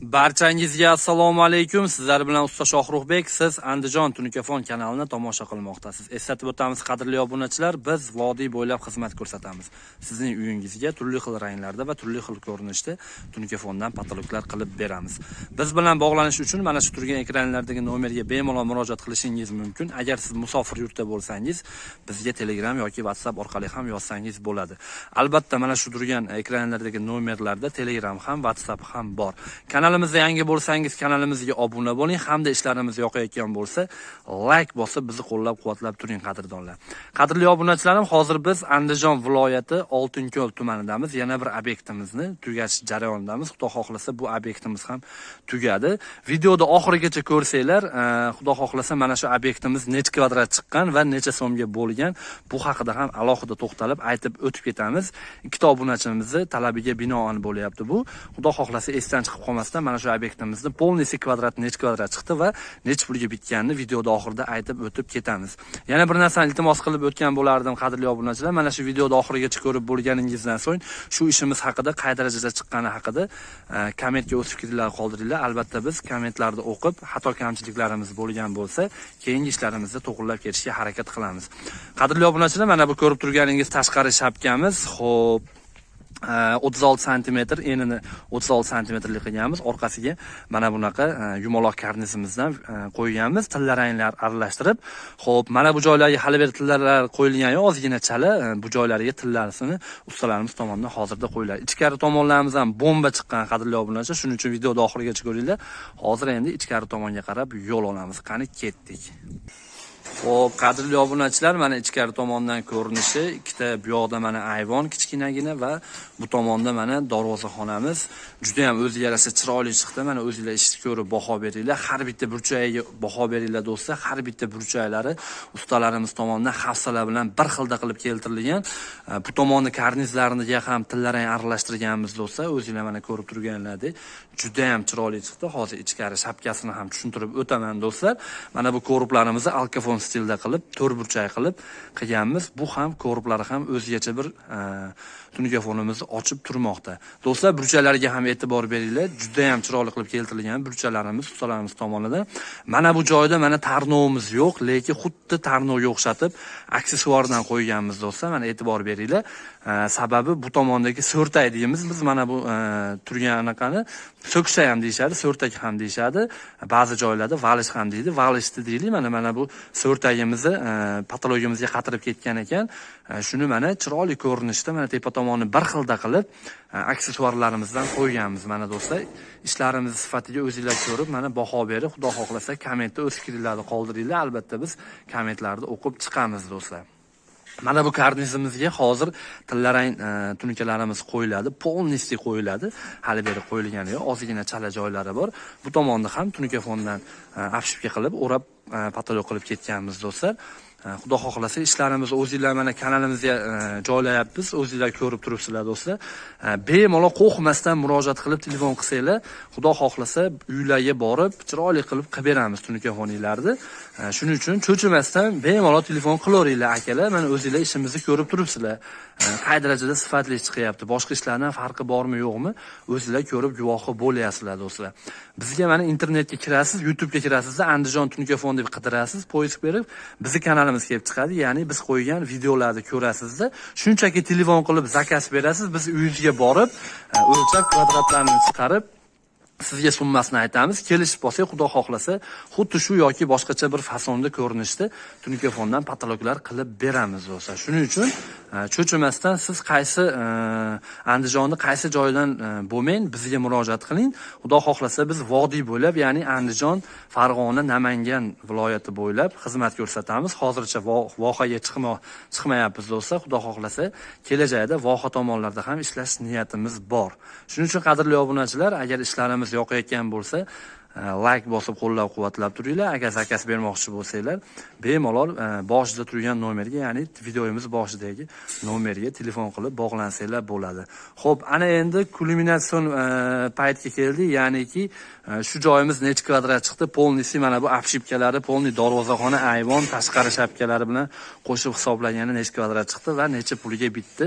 Barchangizga assalomu alaykum. Sizlar bilan Usta Shohruxbek. Siz Andijon Tunikafon kanalini tomosha qilmoqdasiz. Eslatib o'tamiz, qadrli obunachilar, biz vodiy bo'ylab xizmat ko'rsatamiz. Sizning uyingizga turli xil ranglarda va turli xil ko'rinishda Tunikafondan patologlar qilib beramiz. Biz bilan bog'lanish uchun mana shu turgan ekranlardagi nomerga bemalol murojaat qilishingiz mumkin. Agar siz musofir yurtda bo'lsangiz, bizga Telegram yoki WhatsApp orqali ham yozsangiz bo'ladi. Albatta, mana shu turgan ekranlardagi nomerlarda Telegram ham, WhatsApp ham bor. Kanalimizda yangi bo'lsangiz, kanalimizga obuna bo'ling hamda ishlarimiz yoqayotgan bo'lsa, like bosib bizni qo'llab-quvvatlab turing qadrdonlar. Qadrli obunachilarim, hozir biz Andijon viloyati Oltinko'l tumanidamiz. Yana bir obyektimizni tugatish jarayonidamiz. Xudo xohlasa bu obyektimiz ham tugadi. Videoda oxirigacha ko'rsanglar, e, xudo xohlasa mana shu obyektimiz necha kvadrat chiqqan va necha so'mga bo'lgan, bu haqida ham alohida to'xtalib aytib o'tib ketamiz. Ikkita obunachimizni talabiga binoan bo'lyapti bu. Xudo xohlasa esdan chiqib qolmasdan mana shu obyektimizni polnisi kvadrat necha kvadrat chiqdi va nechi pulga bitganini videoda oxirida aytib o'tib ketamiz. Yana bir narsani iltimos qilib o'tgan bo'lardim qadrli obunachilar. Mana shu videoda oxirigacha ko'rib bo'lganingizdan so'ng shu ishimiz haqida qay darajada chiqqani haqida e, kommentga o'z fikringlarni qoldiringlar. Albatta biz kommentlarni o'qib, xato kamchiliklarimiz bo'lgan bo'lsa, keyingi ishlarimizni to'g'rilab ketishga harakat qilamiz. Qadrli obunachilar, mana bu ko'rib turganingiz tashqari shapkamiz. Xo'p, 36 santimetr enini 36 santimetrlik qilganmiz orqasiga mana bunaqa yumaloq karnizimizdan qo'yganmiz tillaranglar aralashtirib ho'p mana bu joylarga hali beri tillalar qo'yilgan yo'q ozgina chala bu joylariga tillarsini ustalarimiz tomonidan hozirda qo'yiladi ichkari tomonlarimiz ham bomba chiqqan qadrli obunachilar shuning uchun videoni oxirigacha ko'ringlar hozir endi ichkari tomonga qarab yo'l olamiz qani ketdik Xo'p, qadrli obunachilar, mana ichkari tomondan ko'rinishi, ikkita bu yoqda mana ayvon kichkinagina va bu tomonda mana darvozaxonamiz. Juda ham o'ziga yarasha chiroyli chiqdi. Mana o'zingizlar ishni ko'rib baho beringlar. Har bitta burchagiga baho beringlar do'stlar. Har bitta burchaklari ustalarimiz tomonidan hafsala bilan bir xilda qilib keltirilgan. E, bu tomonni karnizlariga ham tillarang aralashtirganmiz do'stlar. O'zingizlar mana ko'rib turganlardek, juda ham chiroyli chiqdi. Hozir ichkari shapkasini ham tushuntirib o'taman do'stlar. Mana bu ko'riblarimizni alkafon stilda qilib, to'rtburchak qilib qilganmiz. Bu ham korpuslari ham o'zgacha bir e, tunikafonimizni ochib turmoqda. Do'stlar, burchaklariga ham e'tibor beringlar. Juda ham chiroyli qilib keltirilgan burchalarimiz ustalarimiz tomonidan. Mana bu joyda mana tarnovimiz yo'q, lekin xuddi tarnovga o'xshatib aksessuardan qo'yganmiz do'stlar. Mana e'tibor beringlar. E, sababi bu tomondagi so'rtay deymiz. Biz mana bu e, turgan anaqani so'ksa ham deyishadi, so'rtak ham deyishadi. Ba'zi joylarda valish ham deydi. Valishni deylik. Mana mana bu so'rtagimizni e, patologimizga qatirib ketgan ekan. E, shuni mana chiroyli ko'rinishda mana tepa tomonni bir xilda qilib e, aksessuarlarimizdan qo'yganmiz mana do'stlar ishlarimiz sifatiga o'zinglar ko'rib mana baho berib xudo xohlasa kommentda o'z fikringlarni qoldiringlar albatta biz kommentlarni o'qib chiqamiz do'stlar Mana bu karnizimizga hozir tillarang tunukalarimiz tunikalarimiz qo'yiladi, полностью qo'yiladi. Hali beri qo'yilgani yo'q, ozgina chala joylari bor. Bu tomonni ham tunikafondan afshipka qilib, o'rab patolog qilib ketganmiz do'stlar. Xudo xohlasa ishlarimizni o'zinglar mana kanalimizga joylayapmiz, o'zinglar ko'rib turibsizlar do'stlar. Bemalol qo'rqmasdan murojaat qilib telefon qilsanglar, Xudo xohlasa uylarga borib, chiroyli qilib qilib beramiz tunikafoninglarni. Shuning uchun cho'chimasdan bemalol telefon qilaveringlar akalar. Mana o'zinglar ishimizni ko'rib turibsizlar. Qay darajada sifatli chiqyapti, boshqa ishlardan farqi bormi, yo'qmi? O'zinglar ko'rib guvohi bo'lyapsizlar do'stlar. Bizga mana internetga kirasiz, YouTube'ga kirasizda Andijon tunikafon deb qidirasiz, poisk berib, bizning kanalimiz kelib chiqadi. Ya'ni biz qo'ygan videolarni ko'rasizda, shunchaki telefon qilib zakaz berasiz, biz uyingizga borib, e, o'lchab kvadratlarni chiqarib sizga summasini aytamiz. Kelishib qolsak Xudo xohlasa, xuddi shu yoki boshqacha bir fasonda ko'rinishda tunikafondan patologlar qilib beramiz do'stlar. Shuning uchun e, cho'chimasdan siz qaysi e, Andijonni qaysi joydan e, bo'lmang, bizga murojaat qiling. Xudo xohlasa biz vodiy bo'ylab, ya'ni Andijon, Farg'ona, Namangan viloyati bo'ylab xizmat ko'rsatamiz. Hozircha vohaga chiqma chiqmayapmiz do'stlar. Xudo xohlasa, kelajakda voha tomonlarda ham ishlash niyatimiz bor. Shuning uchun qadrli obunachilar, agar ishlarimiz yoqayotgan bo'lsa, layk bosib qo'llab quvvatlab turinglar agar zakaz bermoqchi bo'lsanglar bemalol e, boshida turgan nomerga ya'ni videomiz boshidagi nomerga telefon qilib bog'lansanglar bo'ladi ho'p ana endi kulminatsion e, paytga keldik ya'niki e, shu joyimiz necha kvadrat chiqdi полностью mana bu обшивкалari полный darvozaxona ayvon tashqari shapkalari bilan qo'shib hisoblaganda necha kvadrat chiqdi va necha pulga bitdi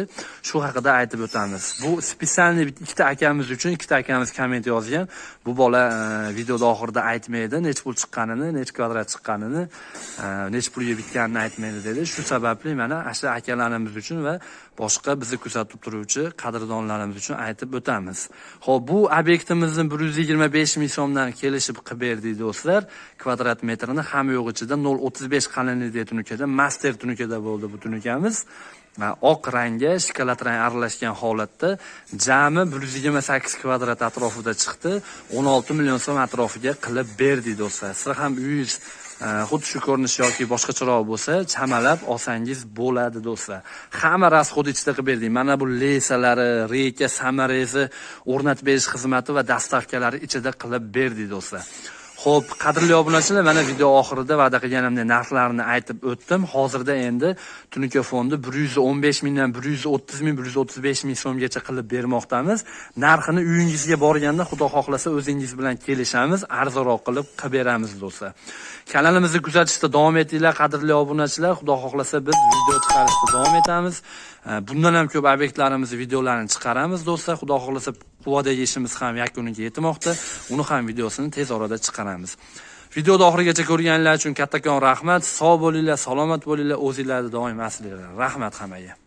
shu haqida aytib o'tamiz bu специальный ikkita akamiz uchun ikkita akamiz komment yozgan bu bola e, videoda oxirida aytmaydi necha pul chiqqanini necha kvadrat chiqqanini e, necha pulga bitganini aytmaydi dedi. Shu sababli mana ana shu akalarimiz uchun va boshqa bizni kuzatib turuvchi qadrdonlarimiz uchun aytib o'tamiz. Ho'p bu obyektimizni bir yuz yigirma besh ming so'mdan kelishib qilib berdik do'stlar. Kvadrat metrini hamma yo'q ichida nol o'ttiz besh qalinlikdagi tunukadan master tunukada bo'ldi bu tunukamiz oq rangga shokolad rang aralashgan holatda jami bir yuz yigirma sakkiz kvadrat atrofida chiqdi. o'n olti million so'm atrofiga qilib berdik do'stlar sizlar ham uyingiz e, xuddi shu ko'rinish yoki boshqacharoq bo'lsa chamalab olsangiz bo'ladi do'stlar hamma расход ichida qilib berdik mana bu lesalari reyka samarezi o'rnatib berish xizmati va dastavkalari ichida qilib berdik do'stlar ho'p qadrli obunachilar, mana video oxirida va'da qilganimdek narxlarini aytib o'tdim. Hozirda endi Tunuka fondi 115 mingdan 130 ming, 135 ming so'mgacha qilib bermoqdamiz. Narxini uyingizga borganda, xudo xohlasa o'zingiz bilan kelishamiz, arzonroq qilib qilib beramiz do'stlar. Kanalimizni kuzatishda davom etinglar, qadrli obunachilar. Xudo xohlasa biz video chiqarishda davom etamiz. Bundan ham ko'p obyektlarimizni videolarini chiqaramiz do'stlar. Xudo xohlasa quvadagi ishimiz ham yakuniga yetmoqda. Uni ham videosini tez orada chiqaramiz. Videoni oxirigacha ko'rganlar uchun kattakon rahmat. Sog' bo'linglar, salomat bo'linglar, o'zinglarni doim asranglar. Rahmat hammaga.